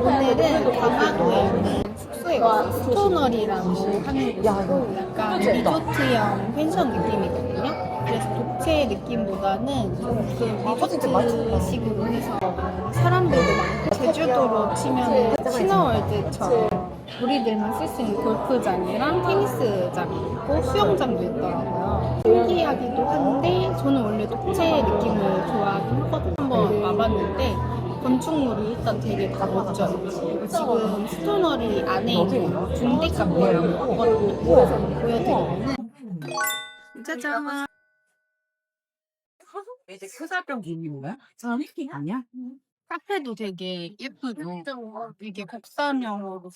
오늘은 강화도에 있는 숙소에 와서 스토너리라고 하는 곳이고 약간 리조트형 펜션 느낌이거든요. 그래서 독채 느낌보다는 조금 리조트식으로 해서 사람들도 많고 제주도로 치면 시너월드처럼 우리들만 쓸 수 있는 골프장이랑 테니스장이 있고 수영장도 있더라고요. 신기하기도 한데 저는 원래 독채 느낌을 좋아하긴 하거든요. 한번 와봤는데 건축물이 일단 되게 다 멋져요. 그리고 지금 스토너리 안에 있는 중대 카페라고 왔거든요. 그래서 보여드리면은 짜잔. 이제 크사병 기님인가요? 저는 아니야? 카페도 되게 예쁘고 이게 국산형으로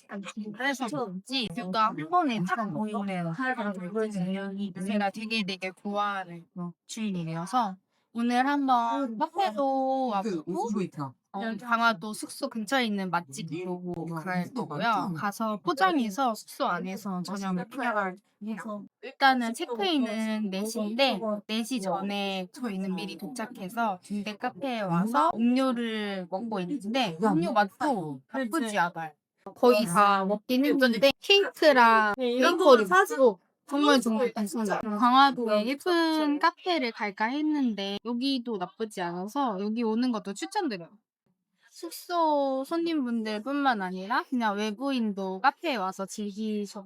해서 그런지 뷰가 한 번에 딱 보이네요. 제가 되게 되게 좋아하는 주인이어서 오늘 한번 카페도 와보고 우스로이터. 어, 강화도 숙소 근처에 있는 맛집 보고 갈 거고요. 가서 포장해서 숙소 안에서 저녁을 해서 일단은 체크인은 4시인데 4시 전에 저희는 미리 도착해서 군대 카페에 와서 음료를 먹고 있는데 음료 맛도 나쁘지 않아요. 거의 다 먹긴 했는데 케이크랑 베이커리 사고 정말 정말 괜찮아요. 강화도에 예쁜 카페를 갈까 했는데 여기도 나쁘지 않아서 여기 오는 것도 추천드려요. 숙소 손님분들뿐만 아니라 그냥 외부인도 카페에 와서 즐기셔서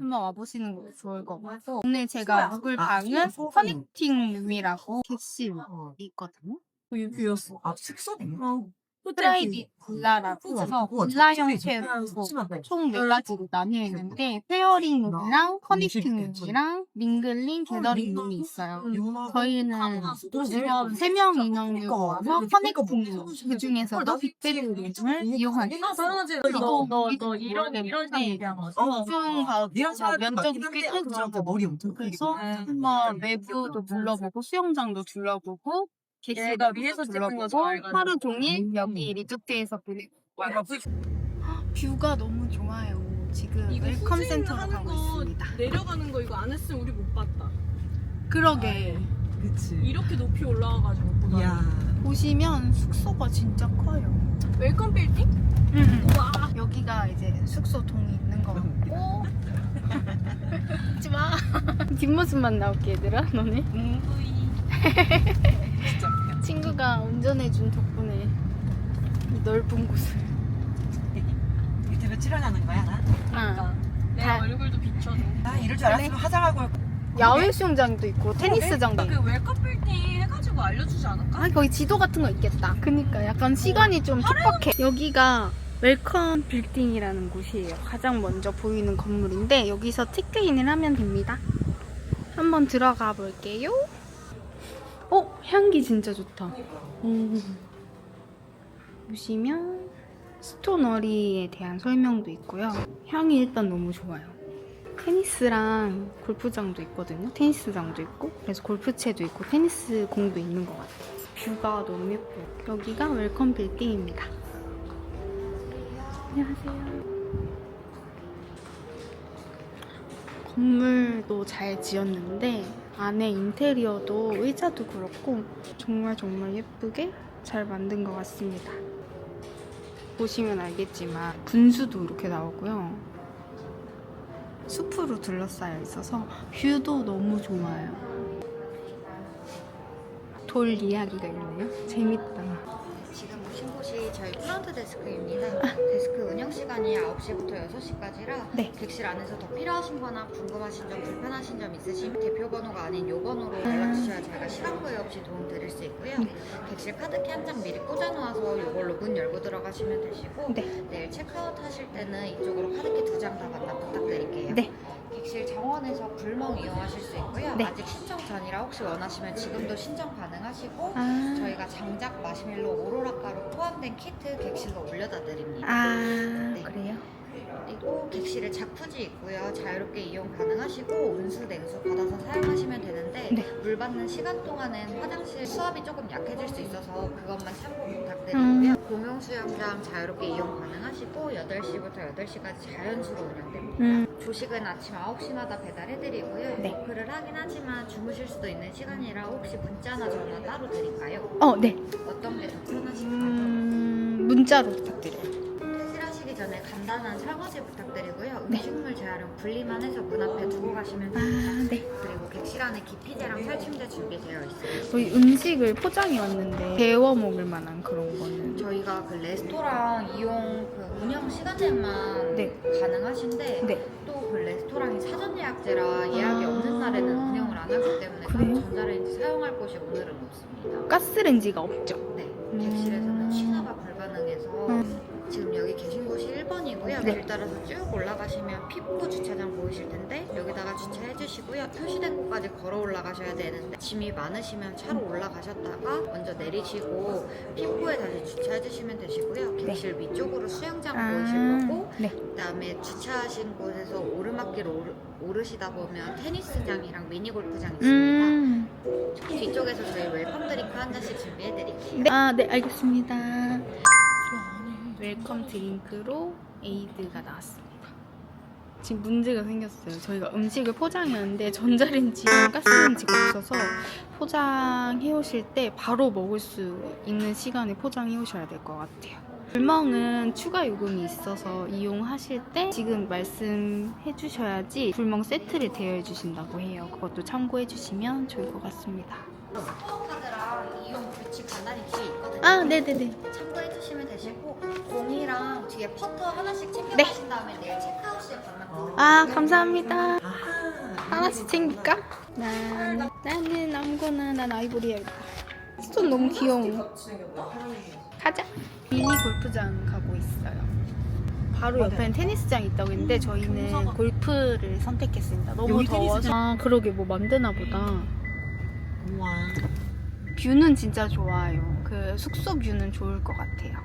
한번 와보시는 것도 좋을 것 같고 오늘 제가 묵을 방은 커넥팅 룸이라고 객실이 있거든요. 유였어. 아, 숙소인 가? 프라이빗 빌라라고 해서 빌라 형태로 총 4가지로 나뉘어 있는데 페어링 룸이랑 커넥팅 룸이랑 밍글링 게더링 룸이 있어요. 저희는 3명 인원으로 와서 커넥팅 룸, 그 중에서도 빅베드룸을 이용하게 너, 이런, 이런 사람 면적이 꽤 크죠. 머리 엄청 그래서 한번 외부도 둘러보고 수영장도 둘러보고 얘가 위에서 찍은 거 좋아해가지고. 하루 종일 여기 리조트에서 보내고 뷰가 너무 좋아요. 지금 웰컴 센터로 하는 가고 거 있습니다. 내려가는 거 이거 안 했으면 우리 못 봤다. 그러게 그치. 이렇게 높이 올라와가지고. 이야. 보시면 숙소가 진짜 커요. 웰컴 빌딩? 와 여기가 이제 숙소 동이 있는 거 같고 하지 마 뒷모습만 나올게 얘들아 너네 친구가 운전해준 덕분에 이 넓은 곳을. 밑에 며칠 하는 거야, 나? 아, 내 다- 얼굴도 비춰줘. 나 이럴 줄 알았으면 화장하고 올. 야외 수영장도 있고 테니스장도 있고. 그 웰컴 빌딩 해가지고 알려주지 않을까? 아 거기 지도 같은 거 있겠다. 그니까 약간 시간이 좀 촉박해. 여기가 웰컴 빌딩이라는 곳이에요. 가장 먼저 보이는 건물인데 여기서 체크인을 하면 됩니다. 한번 들어가 볼게요 어? 향기 진짜 좋다 음. 보시면 스토너리에 대한 설명도 있고요 향이 일단 너무 좋아요 테니스랑 골프장도 있거든요. 테니스장도 있고, 그래서 골프채도 있고, 테니스 공도 있는 것 같아요. 뷰가 너무 예뻐요. 여기가 웰컴 빌딩입니다. 안녕하세요. 건물도 잘 지었는데, 안에 인테리어도 의자도 그렇고, 정말 정말 예쁘게 잘 만든 것 같습니다. 보시면 알겠지만, 분수도 이렇게 나오고요. 숲으로 둘러싸여 있어서 뷰도 너무 좋아요. 돌 이야기가 있네요. 재밌다. 저희 프런트 데스크입니다. 데스크 운영 시간이 9시부터 6시까지라 네. 객실 안에서 더 필요하신 거나 궁금하신 점, 불편하신 점 있으시면 대표 번호가 아닌 요 번호로 연락 주셔야 저희가 시간 구애 없이 도움 드릴 수 있고요. 객실 카드키 한 장 미리 꽂아 놓아서 요걸로 문 열고 들어가시면 되시고 네. 내일 체크아웃 하실 때는 이쪽으로 카드키 두 장 다 만나 부탁드릴게요. 네. 객실 정원에서 불멍 이용하실 수 있고요. 네. 아직 신청 전이라 혹시 원하시면 지금도 신청 가능하시고 아, 저희가 장작 마시멜로 오로라 가루 포함된 키트 객실로 올려다 드립니다. 아 네. 그래요? 그리고 객실에 자쿠지 있고요. 자유롭게 이용 가능하시고 온수, 냉수 받아서 사용하시면 되는데 네. 물 받는 시간 동안은 화장실 수압이 조금 약해질 수 있어서 그것만 참고 음. 부탁드리고요. 공용 수영장 자유롭게 이용 가능하시고 8시부터 8시까지 자연수로 운영됩니다. 음, 조식은 아침 9시마다 배달해드리고요. 네. 오프를 하긴 하지만 주무실 수도 있는 시간이라 혹시 문자나 전화 따로 드릴까요? 어, 네. 어떤 게 더 편하실까요? 음, 문자로 부탁드려요. 전에 간단한 설거지 부탁드리고요. 네. 음식물 재활용 분리만 해서 문 앞에 두고 가시면 아, 됩니다. 네. 그리고 객실 안에 기피제랑 살침제 준비되어 있어요. 저희 음식을 포장해 왔는데 데워 먹을 만한 그런 거는 저희가 그 레스토랑 이용 그 운영 시간에만 네. 가능하신데 네. 또 그 레스토랑이 사전 예약제라 예약이 아. 없는 날에는 운영을 안 하기 때문에 그래요? 전자레인지 사용할 곳이 오늘은 없습니다. 가스레인지가 없죠. 네, 음. 객실에서는 취나가 불가능해서 음. 지금 여기 계신 곳이 1번이고요. 네. 길 따라서 쭉 올라가시면 피포 주차장 보이실 텐데 여기다가 주차해 주시고요. 표시된 곳까지 걸어 올라가셔야 되는데 짐이 많으시면 차로 올라가셨다가 먼저 내리시고 피포에 다시 주차해 주시면 되시고요. 객실 위쪽으로 수영장 보이실 거고 네. 그다음에 주차하신 곳에서 오르막길 오르, 오르시다 보면 테니스장이랑 미니골프장 있습니다. 음. 뒤쪽에서 저희 웰컴 드링크 한 잔씩 준비해 드릴게요. 네. 아, 네, 알겠습니다. 웰컴 드링크로 에이드가 나왔습니다. 지금 문제가 생겼어요. 저희가 음식을 포장했는데 전자레인지랑 가스레인지가 없어서 포장해 오실 때 바로 먹을 수 있는 시간에 포장해 오셔야 될 것 같아요. 불멍은 추가 요금이 있어서 이용하실 때 지금 말씀해 주셔야지 불멍 세트를 대여해 주신다고 해요. 그것도 참고해 주시면 좋을 것 같습니다. 스포카드랑 이용 규칙 간단히 뒤에 있거든요. 아, 네네네. 참고해 주시면 되시고 공이랑 뒤에 퍼터 하나씩 챙겨 네. 가신 다음에 내일 체크아웃 시에 만나요. 아, 감사합니다. 아하. 하나씩 챙길까? 난, 나는 아무거나 난 아이보리 해야겠다. 스톤 너무 귀여워. 가자. 미니 골프장 가고 있어요. 바로 옆에는 테니스장 있다고 했는데 저희는 골프를 선택했습니다. 너무 여기 더워서. 테니스장? 아, 그러게 뭐 만드나 보다. 우와. 뷰는 진짜 좋아요. 그 숙소 뷰는 좋을 것 같아요.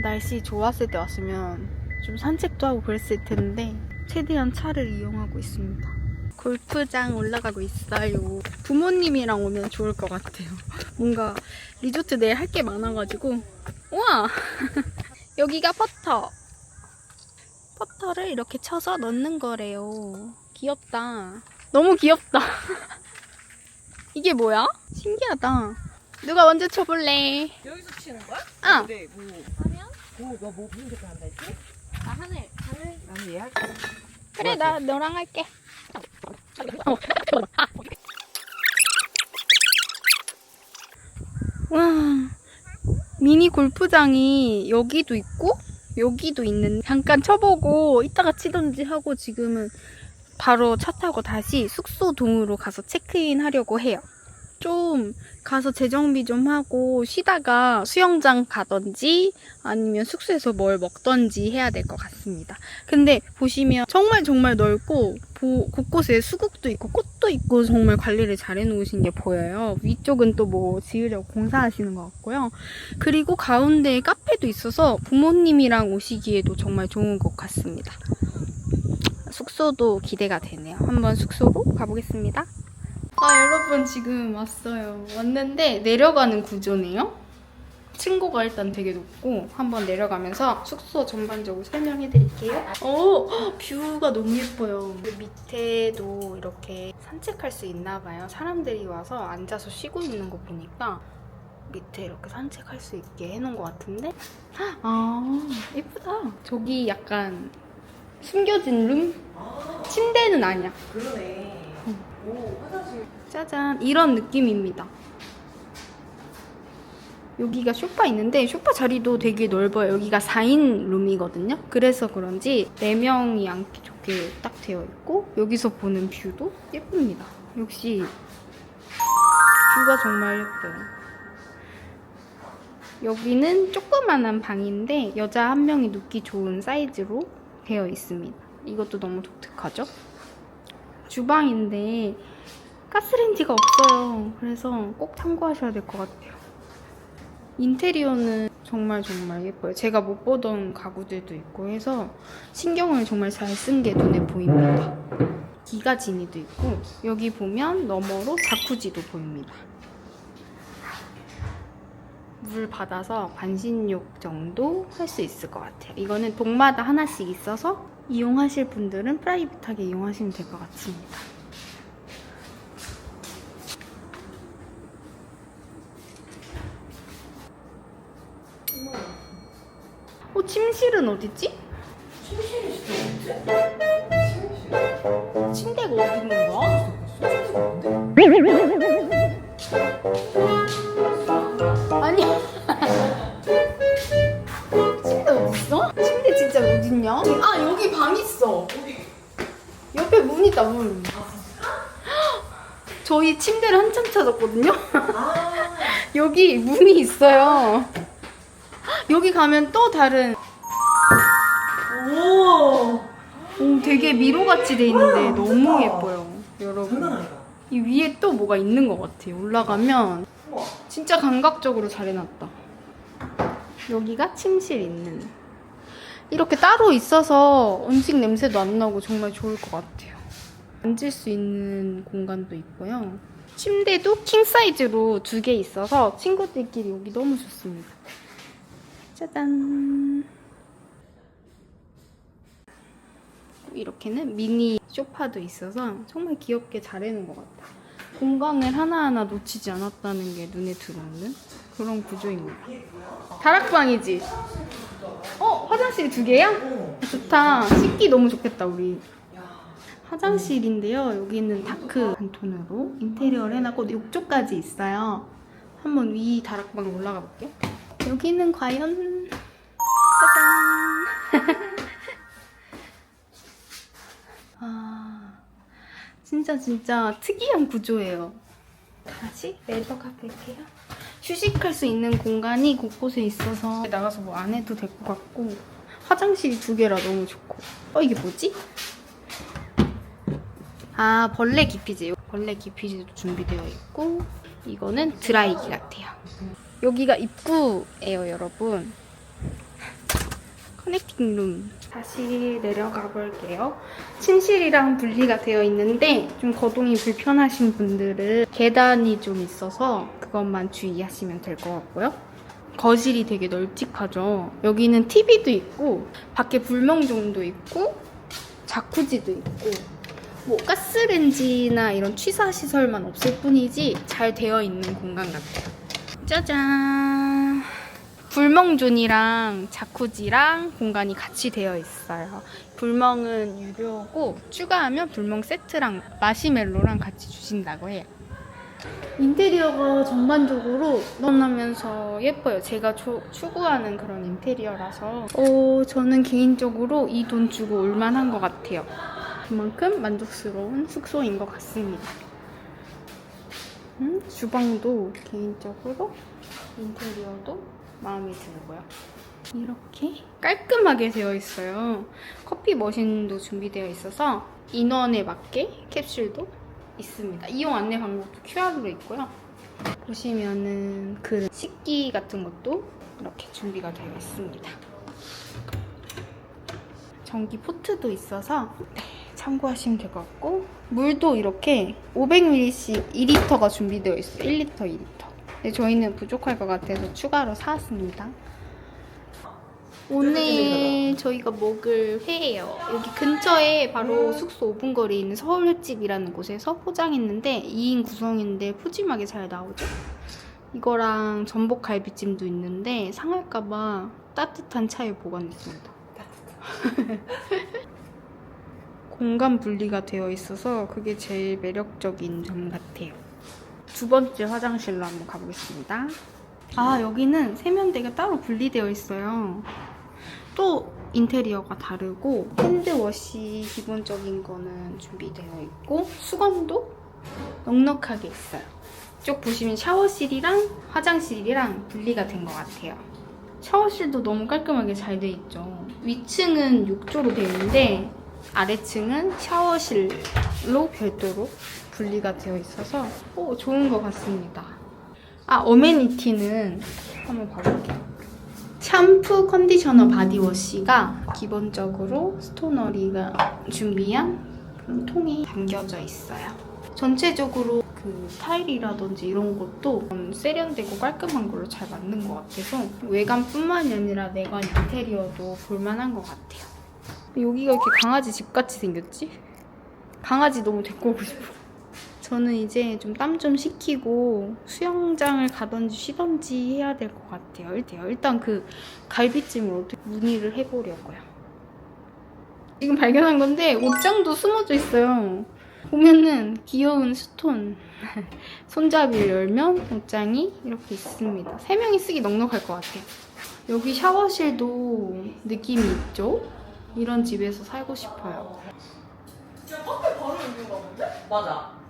날씨 좋았을 때 왔으면 좀 산책도 하고 그랬을 텐데 최대한 차를 이용하고 있습니다. 골프장 올라가고 있어요. 부모님이랑 오면 좋을 것 같아요. 뭔가 리조트 내일 할 게 많아가지고 우와 여기가 퍼터 퍼터를 이렇게 쳐서 넣는 거래요. 귀엽다. 너무 귀엽다. 이게 뭐야? 신기하다. 누가 먼저 쳐볼래? 여기서 치는 거야? 아, 근데 뭐, 하면? 뭐, 너뭐 무슨 색깔 한다 했지? 아 하늘 하늘 나는 예약. 그래 나 너랑 할게. 와, 미니 골프장이 여기도 있고 여기도 있는. 잠깐 쳐보고 이따가 치던지 하고 지금은 바로 차 타고 다시 숙소 동으로 가서 체크인 하려고 해요. 좀 가서 재정비 좀 하고 쉬다가 수영장 가던지 아니면 숙소에서 뭘 먹던지 해야 될 것 같습니다. 근데 보시면 정말 정말 넓고 보- 곳곳에 수국도 있고 꽃도 있고 정말 관리를 잘 해놓으신 게 보여요. 위쪽은 또 뭐 지으려고 공사하시는 것 같고요. 그리고 가운데에 카페도 있어서 부모님이랑 오시기에도 정말 좋은 것 같습니다. 숙소도 기대가 되네요. 한번 숙소로 가보겠습니다. 아 여러분 지금 왔어요. 왔는데 내려가는 구조네요. 층고가 일단 되게 높고 한번 내려가면서 숙소 전반적으로 설명해 드릴게요. 오 헉, 뷰가 너무 예뻐요. 그 밑에도 이렇게 산책할 수 있나 봐요. 사람들이 와서 앉아서 쉬고 있는 거 보니까 밑에 이렇게 산책할 수 있게 해놓은 것 같은데 아 예쁘다. 저기 약간 숨겨진 룸? 침대는 아니야. 그러네. 짜잔 이런 느낌입니다. 여기가 소파 있는데 소파 자리도 되게 넓어요. 여기가 4인 룸이거든요. 그래서 그런지 4명이 앉기 좋게 딱 되어 있고 여기서 보는 뷰도 예쁩니다. 역시 뷰가 정말 예뻐요. 여기는 조그만한 방인데 여자 한 명이 눕기 좋은 사이즈로 되어 있습니다. 이것도 너무 독특하죠? 주방인데 가스레인지가 없어요. 그래서 꼭 참고하셔야 될 것 같아요. 인테리어는 정말 정말 예뻐요. 제가 못 보던 가구들도 있고 해서 신경을 정말 잘 쓴 게 눈에 보입니다. 기가지니도 있고 여기 보면 너머로 자쿠지도 보입니다. 물 받아서 반신욕 정도 할 수 있을 것 같아요. 이거는 동마다 하나씩 있어서 이용하실 분들은 프라이빗하게 이용하시면 될 것 같습니다. 어, 침실은 어디지? 침대가 어디 있는 거야? 옆에 문 있다, 문. 저희 침대를 한참 찾았거든요? 여기 문이 있어요. 여기 가면 또 다른. 오. 오, 되게 미로같이 돼 있는데 너무 예뻐요. 장난 여러분. 아니다. 이 위에 또 뭐가 있는 것 같아요. 올라가면 우와. 진짜 감각적으로 잘 해놨다. 여기가 침실 있는. 이렇게 따로 있어서 음식 냄새도 안 나고 정말 좋을 것 같아요. 앉을 수 있는 공간도 있고요. 침대도 킹 사이즈로 두 개 있어서 친구들끼리 오기 너무 좋습니다. 짜잔. 이렇게는 미니 소파도 있어서 정말 귀엽게 잘 해놓은 것 같아. 공간을 하나하나 놓치지 않았다는 게 눈에 들어오는 그런 구조입니다. 다락방이지? 어? 화장실이 두 개야? 좋다. 씻기 너무 좋겠다, 우리. 화장실인데요. 여기는 다크 톤으로 인테리어를 해놨고 욕조까지 있어요. 한번 위 다락방 올라가 볼게요. 여기는 과연 짜잔. 아, 진짜 진짜 특이한 구조예요. 다시 레더 카펫이에요. 휴식할 수 있는 공간이 곳곳에 있어서 나가서 뭐 안 해도 될 것 같고 화장실이 두 개라 너무 좋고. 어 이게 뭐지? 아 벌레 기피제. 벌레 기피제도 준비되어 있고 이거는 드라이기 같아요. 여기가 입구예요 여러분 커넥팅 룸 다시 내려가 볼게요 침실이랑 분리가 되어 있는데 좀 거동이 불편하신 분들은 계단이 좀 있어서 그것만 주의하시면 될 것 같고요 거실이 되게 널찍하죠 여기는 TV도 있고 밖에 불멍종도 있고 자쿠지도 있고 뭐 가스렌지나 이런 취사 시설만 없을 뿐이지 잘 되어 있는 공간 같아요. 짜잔. 불멍존이랑 자쿠지랑 공간이 같이 되어 있어요. 불멍은 유료고 추가하면 불멍 세트랑 마시멜로랑 같이 주신다고 해요. 인테리어가 전반적으로 너무나면서 예뻐요. 제가 조- 추구하는 그런 인테리어라서 어, 저는 개인적으로 이 돈 주고 올만한 것 같아요. 그만큼 만족스러운 숙소인 것 같습니다. 음, 주방도 개인적으로 인테리어도 마음에 들고요. 이렇게 깔끔하게 되어 있어요. 커피 머신도 준비되어 있어서 인원에 맞게 캡슐도 있습니다. 이용 안내 방법도 QR로 있고요. 보시면은 그 식기 같은 것도 이렇게 준비가 되어 있습니다. 전기 포트도 있어서 네, 참고하시면 될 것 같고 물도 이렇게 500ml씩 2리터가 준비되어 있어요. 1리터, 2리터. 근데 저희는 부족할 것 같아서 추가로 사왔습니다. 오늘 저희가 먹을 회예요. 여기 근처에 바로 숙소 5분 거리에 있는 서울 횟집이라는 곳에서 포장했는데 2인 구성인데 푸짐하게 잘 나오죠. 이거랑 전복 갈비찜도 있는데 상할까봐 따뜻한 차에 보관했습니다. 공간 분리가 되어 있어서 그게 제일 매력적인 점 같아요. 두 번째 화장실로 한번 가보겠습니다. 아, 여기는 세면대가 따로 분리되어 있어요. 또 인테리어가 다르고 핸드워시 기본적인 거는 준비되어 있고 수건도 넉넉하게 있어요. 이쪽 보시면 샤워실이랑 화장실이랑 분리가 된 것 같아요. 샤워실도 너무 깔끔하게 잘 돼 있죠. 위층은 욕조로 되어 있는데 아래층은 샤워실로 별도로 분리가 되어 있어서 오, 좋은 것 같습니다. 아, 어메니티는 한번 봐볼게요. 샴푸, 컨디셔너, 바디워시가 기본적으로 스토너리가 준비한 그런 통에 담겨져 있어요. 전체적으로 그 타일이라든지 이런 것도 좀 세련되고 깔끔한 걸로 잘 만든 것 같아서 외관뿐만이 아니라 내관 인테리어도 볼만한 것 같아요. 여기가 이렇게 강아지 집같이 생겼지? 강아지 너무 데리고 오고 싶어. 저는 이제 좀땀좀 식히고 수영장을 가든지 쉬든지 해야 될 것 같아요. 일단, 일단 그 갈비찜을 어떻게 문의를 해보려고요. 지금 발견한 건데 옷장도 숨어져 있어요. 보면은 귀여운 스톤 손잡이를 열면 옷장이 이렇게 있습니다. 세 명이 쓰기 넉넉할 것 같아요. 여기 샤워실도 느낌이 있죠? 이런 집에서 살고 싶어요. 맞아.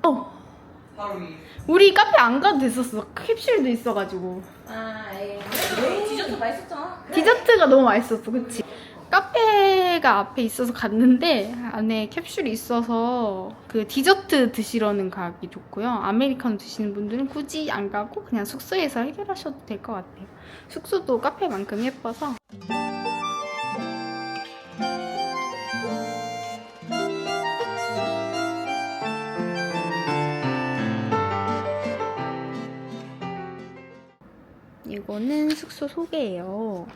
어. 바로 위. 우리 카페 안 가도 됐었어. 캡슐도 있어가지고. 아, 예. 그래도 디저트 맛있었잖아. 디저트가 너무 맛있었어, 그치? 카페가 앞에 있어서 갔는데 안에 캡슐이 있어서 그 디저트 드시러는 가기 좋고요. 아메리카노 드시는 분들은 굳이 안 가고 그냥 숙소에서 해결하셔도 될 것 같아요. 숙소도 카페만큼 예뻐서. 이거는 숙소 소개예요.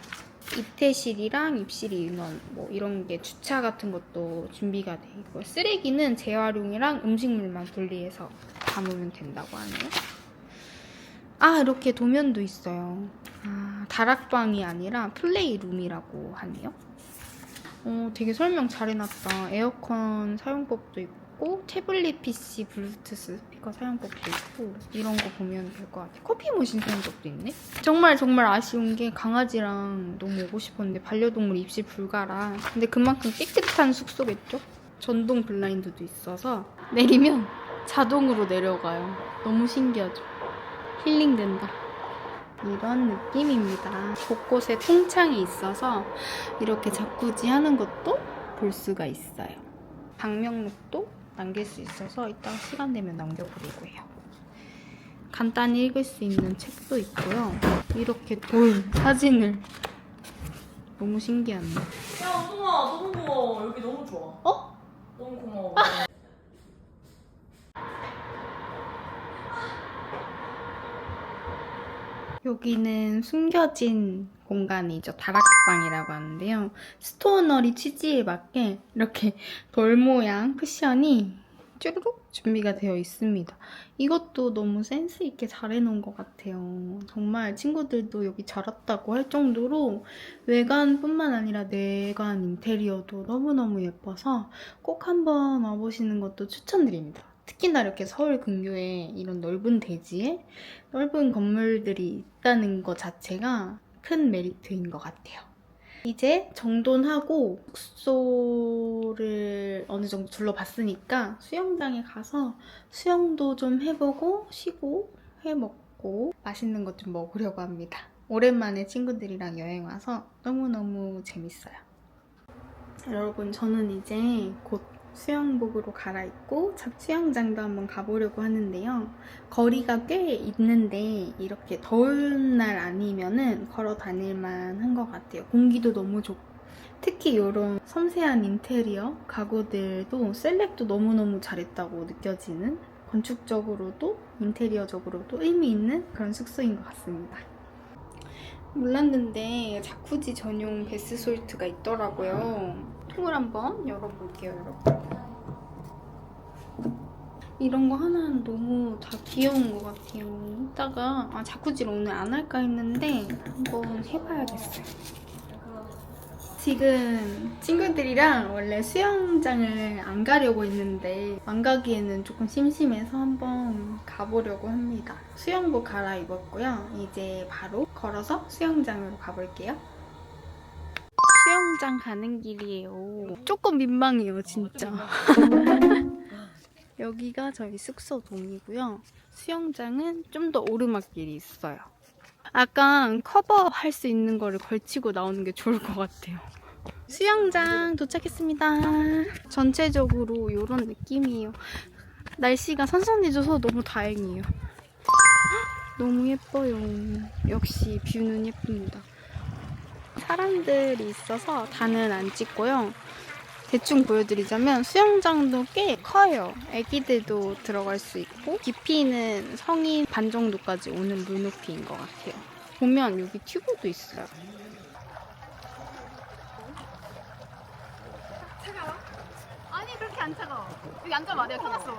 입퇴실이랑 입실 인원 뭐 이런 게 주차 같은 것도 준비가 돼 있고 쓰레기는 재활용이랑 음식물만 분리해서 담으면 된다고 하네요. 아 이렇게 도면도 있어요. 아 다락방이 아니라 플레이룸이라고 하네요. 어 되게 설명 잘 해놨다. 에어컨 사용법도 있고 태블릿 PC 블루투스 스피커 사용법도 있고 이런 거 보면 될 것 같아요. 커피 머신 사용법도 있네. 정말 정말 아쉬운 게 강아지랑 너무 오고 싶었는데 반려동물 입실 불가라. 근데 그만큼 깨끗한 숙소겠죠? 전동 블라인드도 있어서 내리면 자동으로 내려가요. 너무 신기하죠? 힐링된다. 이런 느낌입니다. 곳곳에 통창이 있어서 이렇게 자쿠지 하는 것도 볼 수가 있어요. 방명록도 남길 수 있어서 이따가 시간 되면 남겨보려고 해요. 간단히 읽을 수 있는 책도 있고요. 이렇게 돌 사진을 너무 신기하네. 야, 우동아, 너무 고마워. 여기 너무 좋아. 어? 너무 고마워. 여기는 숨겨진 공간이죠. 다락방이라고 하는데요. 스토너리 취지에 맞게 이렇게 돌 모양 쿠션이 쭈르륵 준비가 되어 있습니다. 이것도 너무 센스 있게 잘 해놓은 것 같아요. 정말 친구들도 여기 잘 왔다고 할 정도로 외관뿐만 아니라 내관 인테리어도 너무너무 예뻐서 꼭 한번 와보시는 것도 추천드립니다. 특히나 이렇게 서울 근교에 이런 넓은 대지에 넓은 건물들이 있다는 것 자체가 큰 메리트인 것 같아요. 이제 정돈하고 숙소를 어느 정도 둘러봤으니까 수영장에 가서 수영도 좀 해보고 쉬고 해먹고 맛있는 것 좀 먹으려고 합니다. 오랜만에 친구들이랑 여행 와서 너무너무 재밌어요. 여러분, 저는 이제 곧 수영복으로 갈아입고 잡 수영장도 한번 가보려고 하는데요. 거리가 꽤 있는데 이렇게 더운 날 아니면은 걸어 다닐만 한 것 같아요. 공기도 너무 좋고. 특히 이런 섬세한 인테리어 가구들도 셀렉도 너무너무 잘했다고 느껴지는 건축적으로도 인테리어적으로도 의미 있는 그런 숙소인 것 같습니다. 몰랐는데 자쿠지 전용 베스 솔트가 있더라고요. 통을 한번 열어볼게요, 여러분. 이런 거 하나는 너무 다 귀여운 것 같아요. 이따가 아, 자쿠지를 오늘 안 할까 했는데 한번 해봐야겠어요. 지금 친구들이랑 원래 수영장을 안 가려고 했는데 안 가기에는 조금 심심해서 한번 가보려고 합니다. 수영복 갈아입었고요. 이제 바로 걸어서 수영장으로 가볼게요. 수영장 가는 길이에요. 조금 민망해요, 진짜. 여기가 저희 숙소 동이고요. 수영장은 좀 더 오르막길이 있어요. 약간 커버할 수 있는 거를 걸치고 나오는 게 좋을 것 같아요. 수영장 도착했습니다. 전체적으로 이런 느낌이에요. 날씨가 선선해져서 너무 다행이에요. 너무 예뻐요. 역시 뷰는 예쁩니다. 사람들이 있어서 다는 안 찍고요. 대충 보여드리자면 수영장도 꽤 커요. 애기들도 들어갈 수 있고 깊이는 성인 반 정도까지 오는 물 높이인 것 같아요. 보면 여기 튜브도 있어요. 아니 그렇게 안 차가워. 여기 앉아봐. 내가 켜놨어.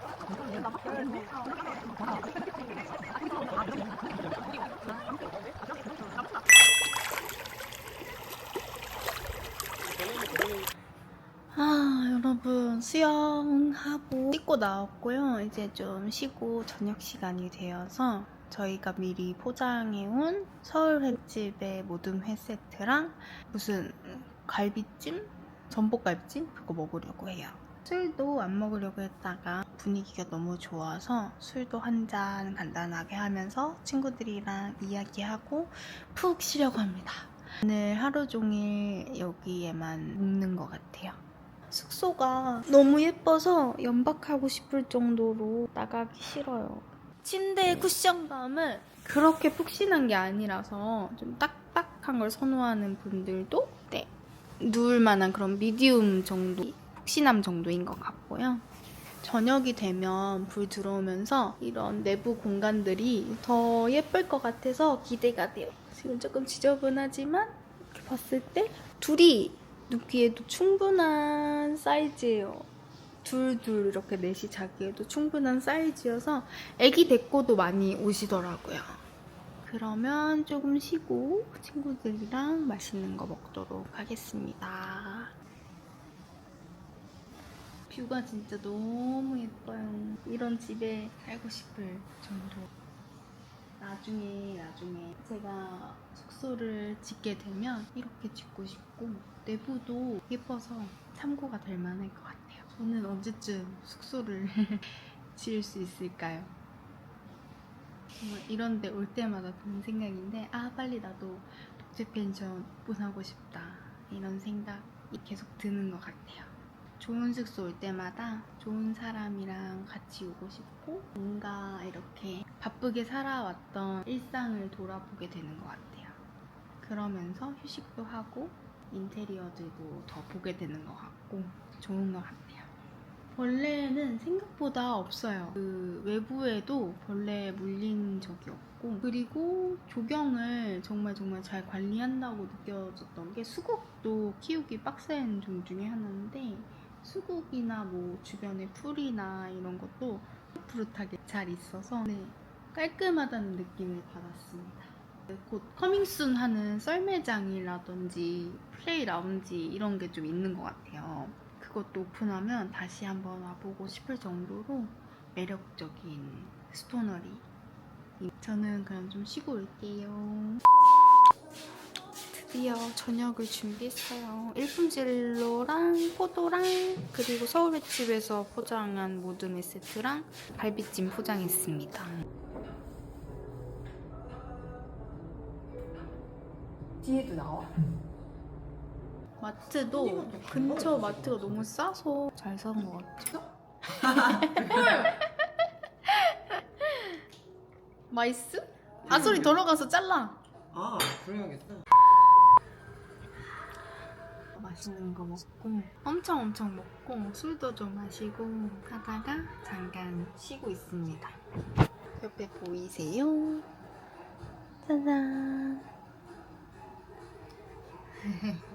아, 여러분, 수영하고 씻고 나왔고요. 이제 좀 쉬고 저녁 시간이 되어서 저희가 미리 포장해온 서울 횟집의 모든 회 세트랑 무슨 갈비찜? 전복갈비찜? 그거 먹으려고 해요. 술도 안 먹으려고 했다가 분위기가 너무 좋아서 술도 한 잔 간단하게 하면서 친구들이랑 이야기하고 푹 쉬려고 합니다. 오늘 하루 종일 여기에만 묵는 것 같아요. 숙소가 너무 예뻐서 연박하고 싶을 정도로 나가기 싫어요. 침대 쿠션감은 그렇게 푹신한 게 아니라서 좀 딱딱한 걸 선호하는 분들도 네, 누울 만한 그런 미디움 정도, 푹신함 정도인 것 같고요. 저녁이 되면 불 들어오면서 이런 내부 공간들이 더 예쁠 것 같아서 기대가 돼요. 지금 조금 지저분하지만 이렇게 봤을 때 둘이 눕기에도 충분한 사이즈예요. 둘둘 이렇게 넷이 자기에도 충분한 사이즈여서 애기 데리고도 많이 오시더라고요. 그러면 조금 쉬고 친구들이랑 맛있는 거 먹도록 하겠습니다. 뷰가 진짜 너무 예뻐요. 이런 집에 살고 싶을 정도. 나중에 나중에 제가 숙소를 짓게 되면 이렇게 짓고 싶고 내부도 예뻐서 참고가 될 만할 것 같아요. 저는 언제쯤 숙소를 지을 수 있을까요? 정말 이런 데 올 때마다 드는 생각인데 아 빨리 나도 독채 펜션 오픈하고 싶다 이런 생각이 계속 드는 것 같아요. 좋은 숙소 올 때마다 좋은 사람이랑 같이 오고 싶고 뭔가 이렇게 바쁘게 살아왔던 일상을 돌아보게 되는 것 같아요. 그러면서 휴식도 하고 인테리어들도 더 보게 되는 것 같고 좋은 것 같아요. 벌레는 생각보다 없어요. 그 외부에도 벌레 물린 적이 없고 그리고 조경을 정말 정말 잘 관리한다고 느껴졌던 게 수국도 키우기 빡센 종 중에 하나인데 수국이나 뭐 주변에 풀이나 이런 것도 푸릇하게 잘 있어서 네, 깔끔하다는 느낌을 받았습니다. 곧 커밍순 하는 썰매장이라든지 플레이 라운지 이런 게 좀 있는 것 같아요. 그것도 오픈하면 다시 한번 와보고 싶을 정도로 매력적인 스토너리. 저는 그럼 좀 쉬고 올게요. 드디어 저녁을 준비했어요. 일품진로랑 포도랑 그리고 서울 횟집에서 포장한 모든 회 세트랑 갈비찜 포장했습니다. 뒤에도 나와. 마트도 근처 마트가 너무 싸서 잘산것 같아요. 맛있어? 아 소리 들어가서 잘라. 아 그래야겠다. 맛있는 거 먹고 엄청 엄청 먹고 술도 좀 마시고 하다가 잠깐 쉬고 있습니다. 옆에 보이세요? 짜잔.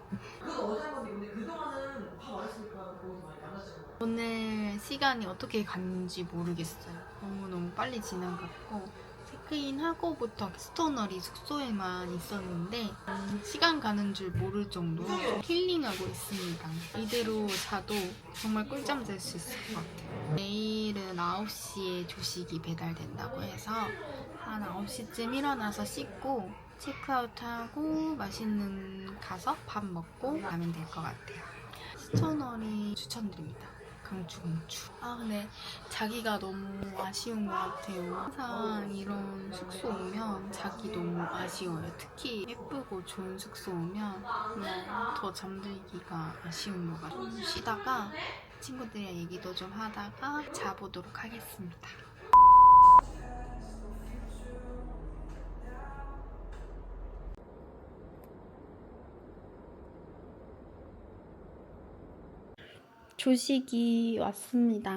오늘 시간이 어떻게 갔는지 모르겠어요. 너무너무 빨리 지나갔고 체크인하고부터 스토너리 숙소에만 있었는데 음, 시간 가는 줄 모를 정도로 힐링하고 있습니다. 이대로 자도 정말 꿀잠 잘 수 있을 것 같아요. 내일은 9시에 조식이 배달된다고 해서 한 9시쯤 일어나서 씻고 체크아웃하고 맛있는 가서 밥 먹고 가면 될 것 같아요. 스토너리 추천드립니다. 강추 강추. 아 근데 자기가 너무 아쉬운 것 같아요. 항상 이런 숙소 오면 자기 너무 아쉬워요. 특히 예쁘고 좋은 숙소 오면 더 잠들기가 아쉬운 것 같아요. 좀 쉬다가 친구들이랑 얘기도 좀 하다가 자보도록 하겠습니다. 조식이 왔습니다.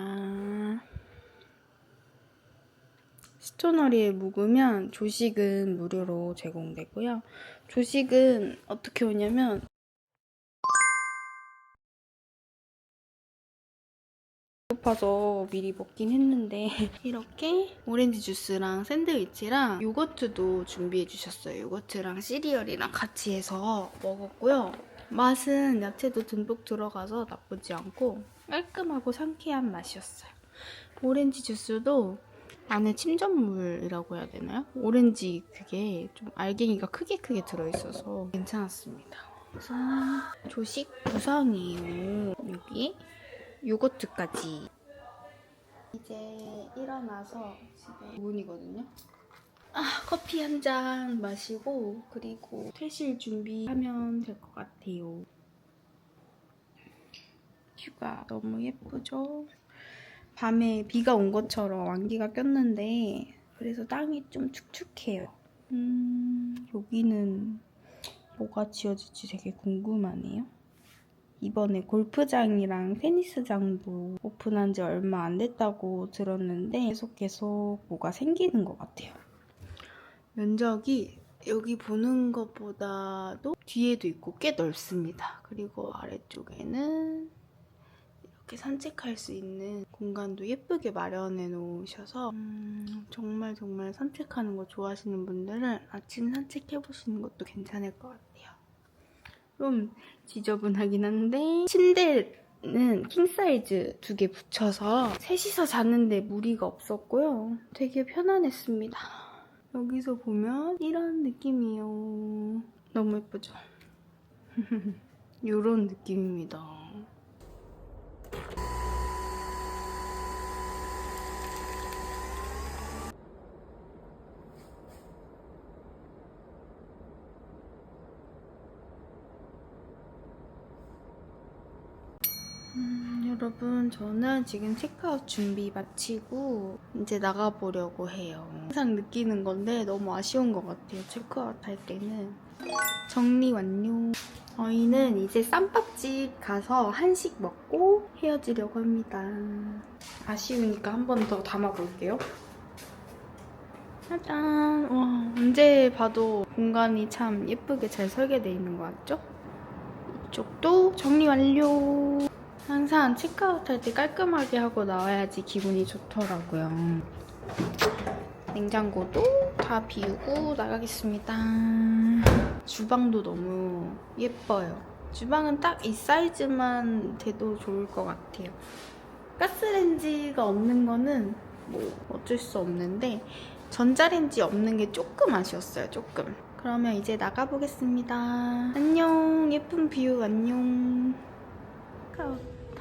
스토너리에 묵으면 조식은 무료로 제공되고요. 조식은 어떻게 오냐면 배고파서 미리 먹긴 했는데 이렇게 오렌지 주스랑 샌드위치랑 요거트도 준비해 주셨어요. 요거트랑 시리얼이랑 같이 해서 먹었고요. 맛은 야채도 듬뿍 들어가서 나쁘지 않고 깔끔하고 상쾌한 맛이었어요. 오렌지 주스도 안에 침전물이라고 해야 되나요? 오렌지 그게 좀 알갱이가 크게 크게 들어있어서 괜찮았습니다. 그래서 조식 구성이에요. 여기 요거트까지. 이제 일어나서 집에 문이거든요. 아, 커피 한 잔 마시고 그리고 퇴실 준비하면 될 것 같아요. 뷰가 너무 예쁘죠? 밤에 비가 온 것처럼 안개가 꼈는데 그래서 땅이 좀 축축해요. 음, 여기는 뭐가 지어질지 되게 궁금하네요. 이번에 골프장이랑 테니스장도 오픈한 지 얼마 안 됐다고 들었는데 계속 계속 뭐가 생기는 것 같아요. 면적이 여기 보는 것보다도 뒤에도 있고 꽤 넓습니다. 그리고 아래쪽에는 이렇게 산책할 수 있는 공간도 예쁘게 마련해 놓으셔서 음, 정말 정말 산책하는 거 좋아하시는 분들은 아침 산책해 보시는 것도 괜찮을 것 같아요. 좀 지저분하긴 한데 침대는 킹 사이즈 두 개 붙여서 셋이서 자는데 무리가 없었고요. 되게 편안했습니다. 여기서 보면 이런 느낌이에요. 너무 예쁘죠? 이런 느낌입니다. 여러분 저는 지금 체크아웃 준비 마치고 이제 나가보려고 해요. 항상 느끼는 건데 너무 아쉬운 것 같아요. 체크아웃 할 때는. 정리 완료. 저희는 이제 쌈밥집 가서 한식 먹고 헤어지려고 합니다. 아쉬우니까 한 번 더 담아볼게요. 짜잔. 와, 언제 봐도 공간이 참 예쁘게 잘 설계되어 있는 것 같죠? 이쪽도 정리 완료. 항상 체크아웃 할 때 깔끔하게 하고 나와야지 기분이 좋더라고요. 냉장고도 다 비우고 나가겠습니다. 주방도 너무 예뻐요. 주방은 딱 이 사이즈만 돼도 좋을 것 같아요. 가스레인지가 없는 거는 뭐 어쩔 수 없는데 전자레인지 없는 게 조금 아쉬웠어요. 조금. 그러면 이제 나가보겠습니다. 안녕. 예쁜 뷰 안녕.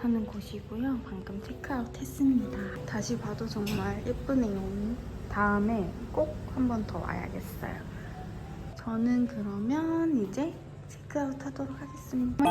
하는 곳이고요. 방금 체크아웃 했습니다. 다시 봐도 정말 예쁘네요. 다음에 꼭 한 번 더 와야겠어요. 저는 그러면 이제 체크아웃 하도록 하겠습니다.